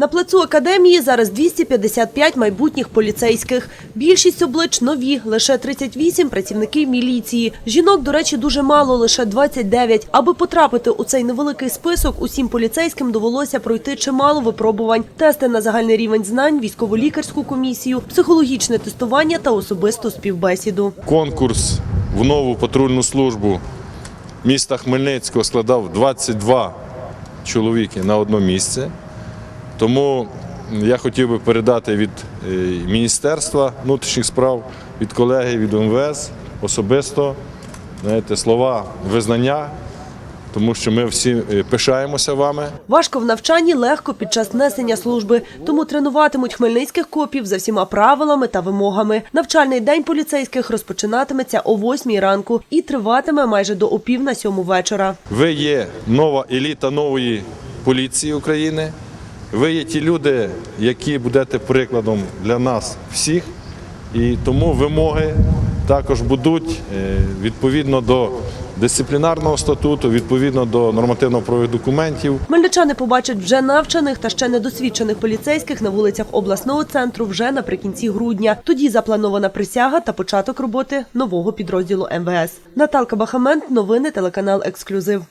На плацу академії зараз 255 майбутніх поліцейських. Більшість облич нові, лише 38 працівників міліції. Жінок, до речі, дуже мало, лише 29. Аби потрапити у цей невеликий список, усім поліцейським довелося пройти чимало випробувань: тести на загальний рівень знань, військово-лікарську комісію, психологічне тестування та особисту співбесіду. Конкурс в нову патрульну службу міста Хмельницького складав 22 чоловіки на одно місце. Тому я хотів би передати від е, Міністерства внутрішніх справ, від колеги, від МВС особисто знаєте, слова визнання, тому що ми всі е, пишаємося вами. Важко в навчанні, легко під час несення служби. Тому тренуватимуть хмельницьких копів за всіма правилами та вимогами. Навчальний день поліцейських розпочинатиметься о 8 ранку і триватиме майже до опів на сьому вечора. Ви є нова еліта нової поліції України. Ви є ті люди, які будете прикладом для нас всіх. І тому вимоги також будуть е, відповідно до дисциплінарного статуту, відповідно до нормативно-правових документів. Хмельничани побачать вже навчених та ще недосвідчених поліцейських на вулицях обласного центру вже наприкінці грудня. Тоді запланована присяга та початок роботи нового підрозділу МВС. Наталка Бахамент, новини телеканал Ексклюзив.